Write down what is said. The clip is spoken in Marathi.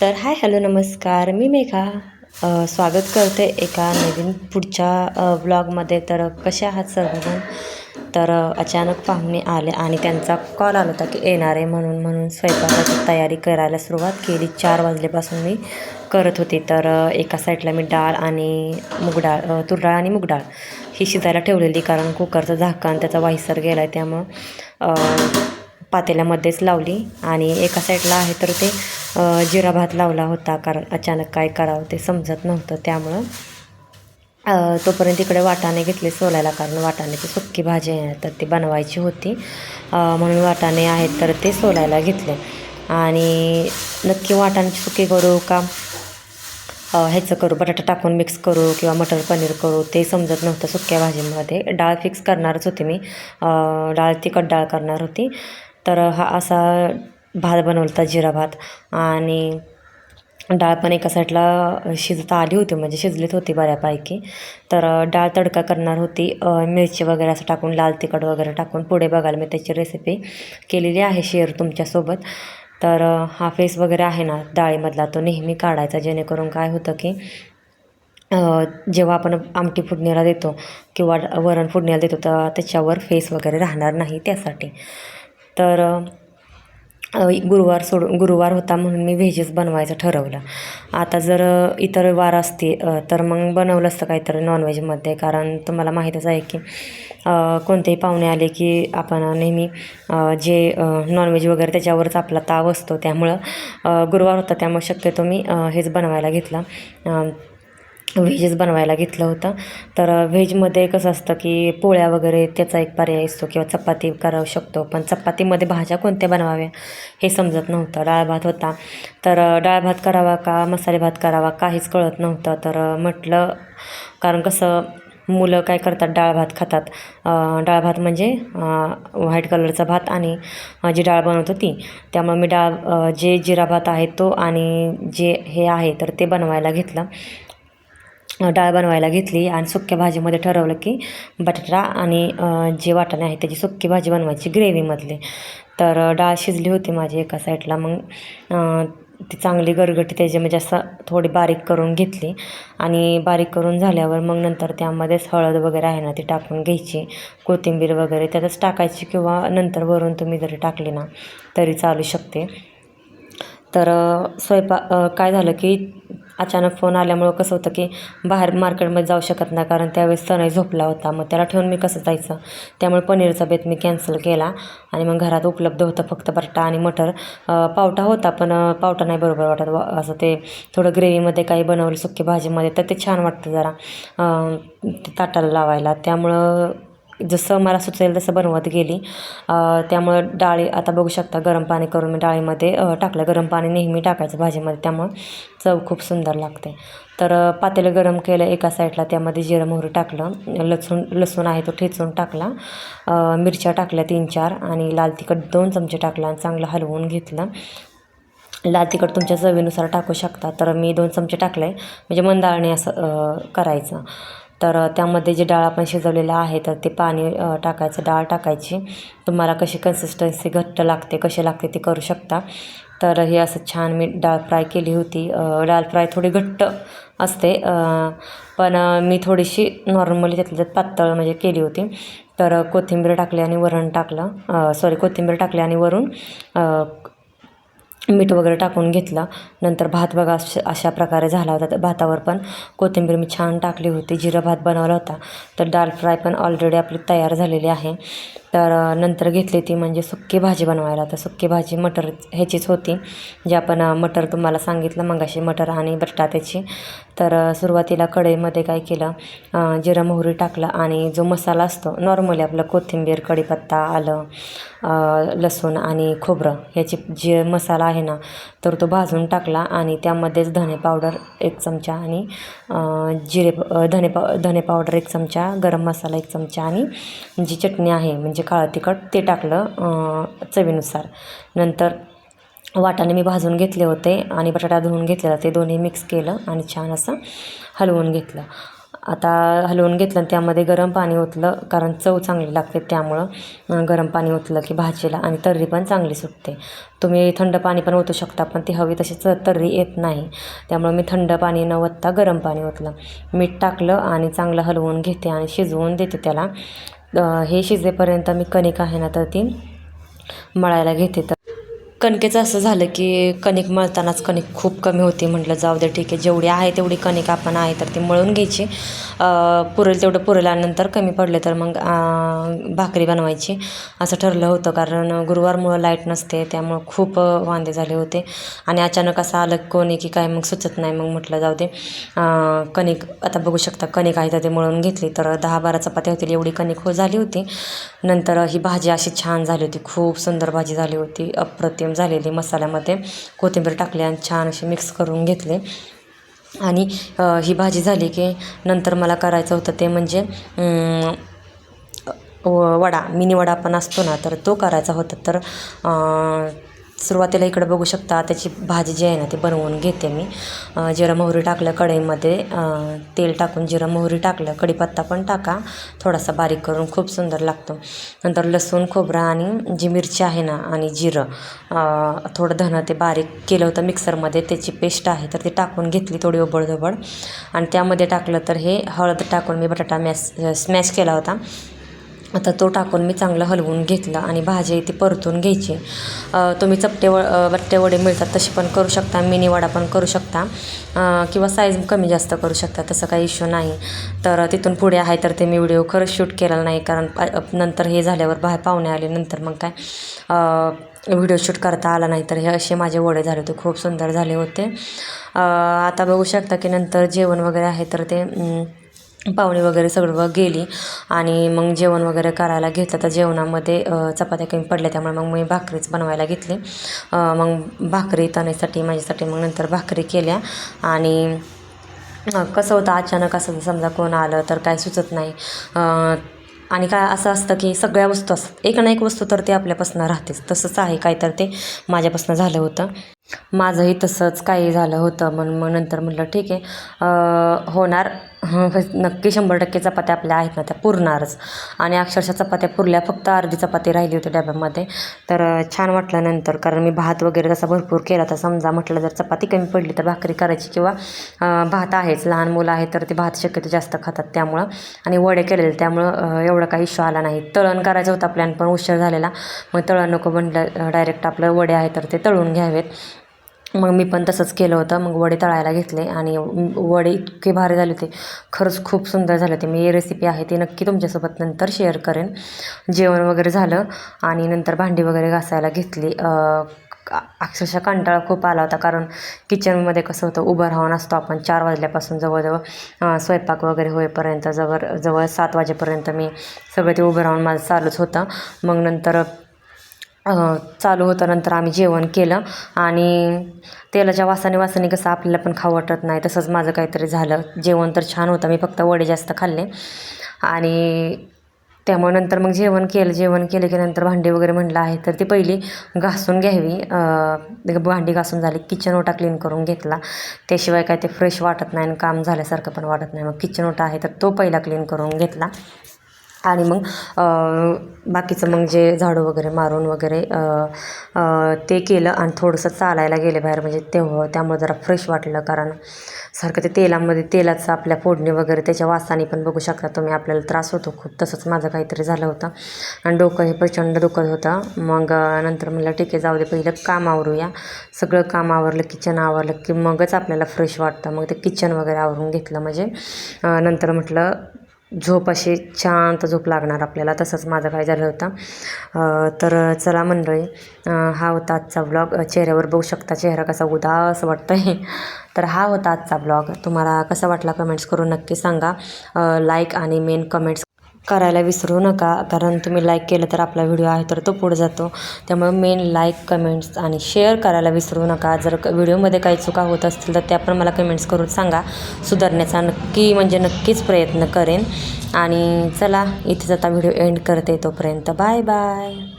तर हाय हॅलो नमस्कार. मी मेघा. स्वागत करते एका नवीन पुढच्या ब्लॉगमध्ये तर कसे आहात सर्वजण? तर अचानक पाहुणे आले आणि त्यांचा कॉल आला होता की येणार आहे म्हणून म्हणून स्वयंपाकाची तयारी करायला सुरुवात केली. चार वाजल्यापासून मी करत होते. तर एका साईडला मी डाळ आणि मुगडाळ तुरडाळ आणि मुगडाळ ही शिजायला ठेवलेली कारण कुकरचं झाकण त्याचा वाहिसर गेला आहे त्यामुळं पातेल्यामध्येच लावली आणि एका साईडला आहे तर ते जिरा भात लावला होता कारण अचानक काय करावं ते समजत नव्हतं. त्यामुळं तोपर्यंत इकडे वाटाणे घेतले सोलायला कारण वाटाण्याची सुक्की भाजी आहे तर ती बनवायची होती. म्हणून वाटाणे आहेत तर ते सोलायला घेतले. आणि नक्की वाटाण्याची सुकी करू का? ह्याचं करू बटाटा टाकून मिक्स करू किंवा मटर पनीर करू ते समजत नव्हतं सुक्या भाजीमध्ये. डाळ फिक्स करणारच होती मी. डाळ तिखट डाळ करणार होती. तर हा असा भात बनवला होता जिरा भात. आणि डाळ पण एका साईडला शिजता आली होती म्हणजे शिजलीत होती बऱ्यापैकी. तर डाळ तडका करणार होती. मिरची वगैरे असं टाकून लाल तिखट वगैरे टाकून पुढे बघायला मी त्याची रेसिपी केलेली आहे शेअर तुमच्यासोबत. तर हा फेस वगैरे आहे ना डाळीमधला तो नेहमी काढायचा जेणेकरून काय होतं की जेव्हा आपण आमटी फोडणीला देतो किंवा वरण फोडणीला देतो तर त्याच्यावर फेस वगैरे राहणार नाही त्यासाठी. तर गुरुवार सोडून गुरुवार होता म्हणून मी व्हेजच बनवायचं ठरवलं. आता जर इतर वार असते तर मग बनवलं असतं काहीतरी नॉनव्हेजमध्ये कारण तुम्हाला माहीतच आहे की कोणतेही पाहुणे आले की आपण नेहमी जे नॉनव्हेज वगैरे त्याच्यावरच आपला ताव असतो. त्यामुळं गुरुवार होता त्यामुळे शक्यतो मी हेच बनवायला घेतलं. व्हेजच बनवायला घेतलं होतं. तर व्हेजमध्ये कसं असतं की पोळ्या वगैरे त्याचा एक पर्याय असतो किंवा चपाती करू शकतो. पण चपातीमध्ये भाज्या कोणत्या बनवाव्या हे समजत नव्हतं. डाळ भात होता. तर डाळ भात करावा का मसाले भात करावा काहीच कळत नव्हतं. तर म्हटलं कारण कसं मुलं काय करतात डाळ भात खातात. डाळ भात म्हणजे व्हाईट कलरचा भात आणि जी डाळ बनवतो ती. त्यामुळे मी डाळ जे जिरा भात आहे तो आणि जे हे आहे तर ते बनवायला घेतलं. डाळ बनवायला घेतली आणि सुक्या भाजीमध्ये ठरवलं की बटाटा आणि जे वाटाणे आहे त्याची सुक्की भाजी बनवायची ग्रेव्हीमधली. तर डाळ शिजली होती माझी एका साईडला. मग ती चांगली गरगटी त्याची म्हणजे असं थोडी बारीक करून घेतली आणि बारीक करून झाल्यावर मग नंतर त्यामध्येच हळद वगैरे आहे ना ती टाकून घ्यायची कोथिंबीर वगैरे त्यातच टाकायची किंवा नंतर वरून तुम्ही जरी टाकली ना तरी चालू शकते. तर स्वयंपाक काय झालं की अचानक फोन आल्यामुळं कसं होतं की बाहेर मार्केटमध्ये जाऊ शकत नाही कारण त्यावेळेस सणही झोपला होता. मग त्याला ठेवून मी कसं जायचं? त्यामुळे पनीरचा बेत मी कॅन्सल केला आणि मग घरात उपलब्ध होतं फक्त बटाटा आणि मटर. पावटा होता पण पावटा नाही बरोबर वाटत असं ते थोडं ग्रेव्हीमध्ये काही बनवलं सुकी भाजीमध्ये तर ते छान वाटतं जरा ते ताटाला लावायला. त्यामुळं जसं मला सुचेल तसं बनवत गेली. त्यामुळं डाळी आता बघू शकता गरम पाणी करून मी डाळीमध्ये टाकलं. गरम पाणी नेहमी टाकायचं भाजीमध्ये त्यामुळं चव खूप सुंदर लागते. तर पातेलं गरम केलं एका साईडला त्यामध्ये जिरं मोहरी टाकलं. लसूण लसूण आहे तो ठेचून टाकला. मिरच्या टाकल्या तीन चार आणि लाल तिखट दोन चमचे टाकला आणि चांगलं हलवून घेतलं. लाल तिखट तुमच्या चवीनुसार टाकू शकता. तर मी दोन चमचे टाकले. म्हणजे मंदाळणे असं करायचं. तर त्यामध्ये जे डाळ आपण शिजवलेलं आहे तर ते पाणी टाकायचं. डाळ टाकायची. तुम्हाला कशी कन्सिस्टन्सी घट्ट लागते कशी लागते ते करू शकता. तर हे असं छान मी डाळ फ्राय केली होती. डाळ फ्राय थोडी घट्ट असते पण मी थोडीशी नॉर्मली त्यातल्या त्यात पातळ म्हणजे केली होती. तर कोथिंबीर टाकली आणि वरण टाकलं. सॉरी कोथिंबीर टाकली आणि वरून मीठ वगैरे टाकून घेतलं. नंतर भात बघा अश अशा प्रकारे झाला होता. तर भातावर पण कोथिंबीर मी छान टाकली होती. जिरं भात बनवला होता. तर दाल फ्राय पण ऑलरेडी आपली तयार झालेली आहे. तर नंतर घेतली ती म्हणजे सुक्की भाजी बनवायला. तर सुक्की भाजी मटर ह्याचीच होती. जे आपण मटर तुम्हाला सांगितलं मगाशी मटर आणि बटाट्याची. तर सुरुवातीला कढईमध्ये काय केलं जिरा जिरं मोहरी टाकलं आणि जो मसाला असतो नॉर्मली आपलं कोथिंबीर कढीपत्ता आलं लसूण आणि खोबरं ह्याची जे मसाला आहे ना तर तो भाजून टाकला आणि त्यामध्येच धने पावडर एक चमचा आणि जिरे धने पाव धने पावडर एक चमचा गरम मसाला एक चमचा आणि जी चटणी आहे म्हणजे म्हणजे काळं तिखट ते टाकलं चवीनुसार. नंतर वाटाणे मी भाजून घेतले होते आणि बटाटा धुवून घेतलेला ते दोन्ही मिक्स केलं आणि छान असं हलवून घेतलं. आता हलवून घेतलं आणि त्यामध्ये गरम पाणी ओतलं कारण चव चांगली लागते त्यामुळं गरम पाणी ओतलं की भाजीला आणि तर्री पण चांगली सुटते. तुम्ही थंड पाणी पण ओतू शकता पण ती हवी तशी च तर्री येत नाही. त्यामुळं मी थंड पाणी न ओतता गरम पाणी ओतलं. मीठ टाकलं आणि चांगलं हलवून घेते आणि शिजवून देते त्याला. हे शिजेपर्यंत मी कणिक आहे ना तर ती मळायला घेते. तर कणकेचं असं झालं की कणिक मळतानाच कणिक खूप कमी होती. म्हटलं जाऊ दे ठीक आहे. जेवढी आहे तेवढी कणिक आपण आहे तर ती मळून घ्यायची. पुरेल तेवढं पुरेल्यानंतर कमी पडले तर मग भाकरी बनवायची. असं ठरलं होतं कारण गुरुवारमुळं लाइट नसते त्यामुळं खूप वांदे झाले होते. आणि अचानक असं आलं कोणी की काय मग सुचत नाही. मग म्हटलं जाऊ दे कणिक आता बघू शकता कणिक आहे तर ते मळून घेतली. तर दहा बारा चपात्या होतील एवढी कणिक हो झाली होती. नंतर ही भाजी अशी छान झाली होती. खूप सुंदर भाजी झाली होती. अप्रतिम. झालेली मसाल्यामध्ये कोथिंबीर टाकली आणि छान अशी मिक्स करून घेतले. आणि ही भाजी झाली की नंतर मला करायचं होतं ते म्हणजे व- वडा मिनी वडा पण असतो ना तर तो करायचा होता. तर सुरुवातीला इकडं बघू शकता त्याची भाजी जी आहे ना ती बनवून घेते मी. जिरा जिरं मोहरी टाकलं कढईमध्ये. तेल टाकून जिरं मोहरी टाकलं. कढीपत्ता पण टाका. थोडासा बारीक करून खूप सुंदर लागतो. नंतर लसूण खोबरं आणि जी मिरची आहे ना आणि जिरं थोडं धनं ते बारीक केलं होतं मिक्सरमध्ये. त्याची पेस्ट आहे तर ती टाकून घेतली थोडी ओबडधोबड आणि त्यामध्ये टाकलं तर हे हळद टाकून मी बटाटा मॅस स्मॅश केला होता. आता तो टाकून मी चांगलं हलवून घेतलं आणि भाजी ती परतून घ्यायची. तुम्ही चपटे व बट्टे वडे मिळतात तसे पण करू शकता मिनी वडा पण करू शकता. किंवा साईज कमी जास्त करू शकता तसं काही इश्यू नाही. तर तिथून पुढे आहे तर ते मी व्हिडिओ खरंच शूट केलेला नाही कारण नंतर हे झाल्यावर बाहेर पाहुणे आले नंतर मग काय व्हिडिओ शूट करता आला नाही. तर हे असे माझे वडे झाले होते खूप सुंदर झाले होते. आता बघू शकता की नंतर जेवण वगैरे आहे तर ते पाहुणे वगैरे सगळं गेली. आणि मग जेवण वगैरे करायला घेतलं. तर जेवणामध्ये चपात्या कमी पडल्या त्यामुळे मग मी भाकरीच बनवायला घेतली. मग भाकरी तण्यासाठी माझ्यासाठी मग नंतर भाकरी केल्या. आणि कसं होतं अचानक असं समजा कोण आलं तर काय सुचत नाही. आणि काय असं असतं की सगळ्या वस्तू असतात. एक ना एक वस्तू तर ते आपल्यापासून राहतेच. तसंच आहे काय तर ते माझ्यापासून झालं होतं. माझंही तसंच काही झालं होतं. म्हणून मग नंतर म्हटलं ठीक आहे. होणार. नक्की शंभर टक्के चपात्या आपल्या आहेत ना त्या पुरणारच. आणि अक्षरशः चपात्या पुरल्या फक्त अर्धी चपाती राहिली होती डब्यामध्ये. तर छान वाटलं नंतर कारण मी भात वगैरे तसा भरपूर केला. तर समजा म्हटलं जर चपाती कमी पडली तर भाकरी करायची किंवा भात आहेच. लहान मुलं आहेत तर ते भात शक्यतो जास्त खातात त्यामुळं. आणि वडे केलेले त्यामुळं एवढा काही इश्यू आला नाही. तळण करायचं होता प्लॅन पण उशीर झालेला. मग तळण नको म्हटलं डायरेक्ट आपलं वडे आहे तर ते तळून घ्यावेत. मग मी पण तसंच केलं होतं. मग वडे तळायला घेतले आणि वडे इतके भारी झाले होते. खरंच खूप सुंदर झाले होते. मी रेसिपी आहे ती नक्की तुमच्यासोबत नंतर शेअर करेन. जेवण वगैरे झालं आणि नंतर भांडी वगैरे घासायला घेतली. अक्षरशः कंटाळा खूप आला होता कारण किचनमध्ये कसं होतं उभं राहून असतो आपण. चार वाजल्यापासून जवळजवळ स्वयंपाक वगैरे होईपर्यंत जवळ जवळ सात वाजेपर्यंत मी सगळं ते उभं राहून माझं चालूच होतं. मग नंतर चालू होतं नंतर आम्ही जेवण केलं आणि तेलाच्या वासाने वासाने कसं आपल्याला पण खाऊ वाटत नाही तसंच माझं काहीतरी झालं. जेवण तर छान होतं मी फक्त वडे जास्त खाल्ले. आणि त्यामुळे नंतर मग जेवण केलं जेवण केलं की नंतर भांडी वगैरे म्हणलं आहे तर ती पहिली घासून घ्यावी. भांडी घासून झाली किचन ओटा क्लीन करून घेतला. त्याशिवाय काय ते फ्रेश वाटत नाही आणि काम झाल्यासारखं पण वाटत नाही. मग किचन ओटा आहे तर तो पहिला क्लीन करून घेतला. आणि मग बाकीचं मग जे झाडू वगैरे मारून वगैरे ते केलं आणि थोडंसं चालायला गेले बाहेर. म्हणजे तेव्हा त्यामुळे जरा फ्रेश वाटलं. कारण सारखं ते तेलामध्ये तेलाचं आपल्या फोडणी वगैरे त्याच्या वासाने पण बघू शकता तुम्ही. आपल्याला त्रास होतो खूप. तसंच माझं काहीतरी झालं होतं. आणि डोकं हे प्रचंड दुखत होतं. मग नंतर म्हणलं ठीक आहे जाऊ दे. पहिलं काम आवरूया. सगळं काम आवरलं किचन आवरलं की मगच आपल्याला फ्रेश वाटतं. मग ते किचन वगैरे आवरून घेतलं. म्हणजे नंतर म्हटलं झोप अशी शांत झोप लागणार आपल्याला तसंच माझं काय झालं होतं. तर चला मंडळी हा होता आजचा ब्लॉग चेहऱ्यावर बघू शकता चेहरा कसा उदास वाटतं आहे तर हा होता आजचा ब्लॉग तुम्हाला कसा वाटला कमेंट्स करून नक्की सांगा. लाईक आणि मेन कमेंट्स करायला विसरू नका. कारण तुम्ही लाईक केलं तर आपला व्हिडिओ आहे तर तो पुढे जातो. त्यामुळे मेन लाईक कमेंट्स आणि शेअर करायला विसरू नका. जर व्हिडिओमध्ये काही चुका होत असतील तर त्या पण मला कमेंट्स करून सांगा. सुधारण्याचा नक्की म्हणजे नक्कीच प्रयत्न करेन. आणि चला इथेच आता व्हिडिओ एंड करते तोपर्यंत. Bye bye